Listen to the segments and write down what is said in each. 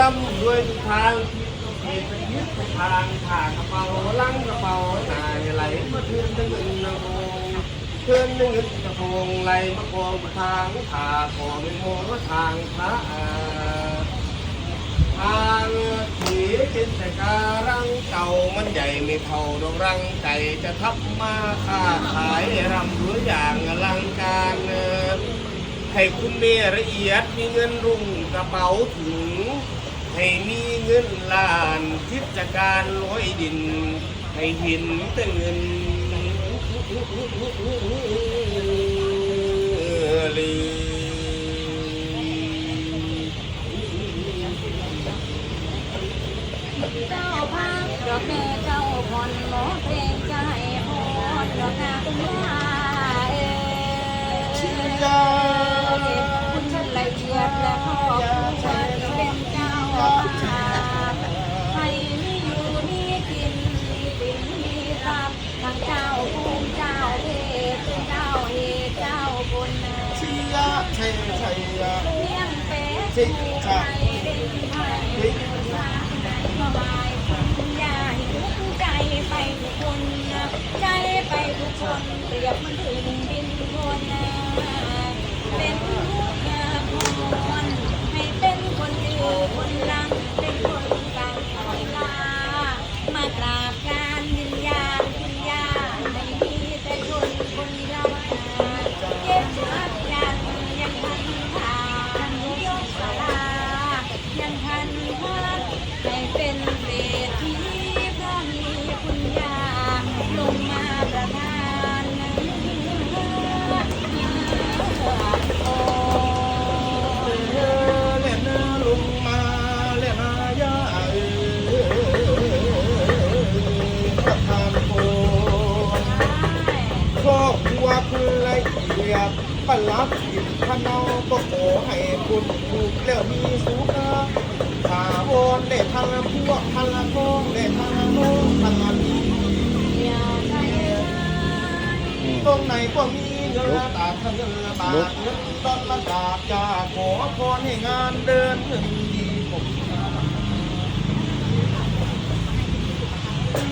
ร่ำรวยทุกทางเศรษฐกิจทุกทางผ่ากระเป๋าลังกระเป๋าหนาไหลมาเทือนตึงเงินนะโงเทือนตึงเงินกระโปงไหลมากองทางผ่าขอเป็นโมทางพระทางถีเป็นแต่การังเก่ามันใหญ่ไม่เท่าดอกรังไก่จะทับมาค้าขายรำรวยอย่างอลังการให้คุณเมละเอียดมีเงินรุ่งกระเป๋าถึง ให้มีเงินล้านทิศการร้อยดิน ให้เห็นแต่เงินลือเจ้าพักดอกแม่เจ้าผ่อนหมอเพลงใจพรดอกนาคุณย่าเอ๋คุณฉันละเอียดและครอบครัวเป็น เจ้าให้มีอยู่มีกินมีปิ่นมีรับทางเจ้าภูมิเจ้าเทพเป็นเจ้าเอกเจ้าบุญชียะชัยชัยยะเลี้ยงเป็ดผู้ไทยเป็นไทยเป็นชาติสบายคุณยายทุกใจไปทุกคนนะใจไปทุกคนเปรียบมันถึง ยังทันพัดให้เป็นเศรษฐีเพราะมีคุณยาลงมาประทานโอ้เล่นลุงมาเล่นยาเอประธานโพครอบครัวคุณละเอียดปลับสิบพนเอาก็ขอให้คุณถูกแล้วมีสุข ถาวรได้ทางพวกทางพ้องได้ทางโน้องทางนี้อยาใจร้ตรงไหนก็มีเงินตาทางเงินบาทเงินต้นละดาบยาขอพรให้งานเดินเงินดีผม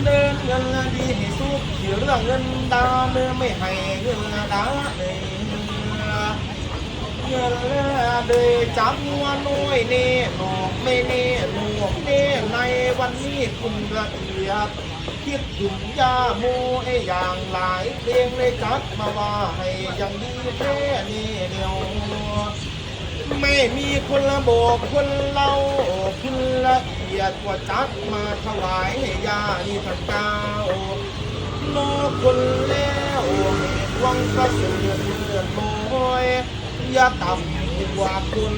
เดินเงินดีให้สุขเรื่องเงินดาเมื่อไม่ให้เงินดาเลยเงิน เดยจับงัวน้อยเน่หนอกไม่เน่หนวกเน่ในวันนี้คุณละเอียดคิดถึงยาโมไออย่างหลายเพลงเลยจัดมาว่าให้อย่างดีแท้นี่เดียวไม่มีคนละโบกคนเล่าคุณละเอียดกว่าจัดมาถวายให้ยานี่ทั้งเก้าโมคนแล้ววังกระสือเลื่อนโมยอย่าต่ำ กว่าคุณ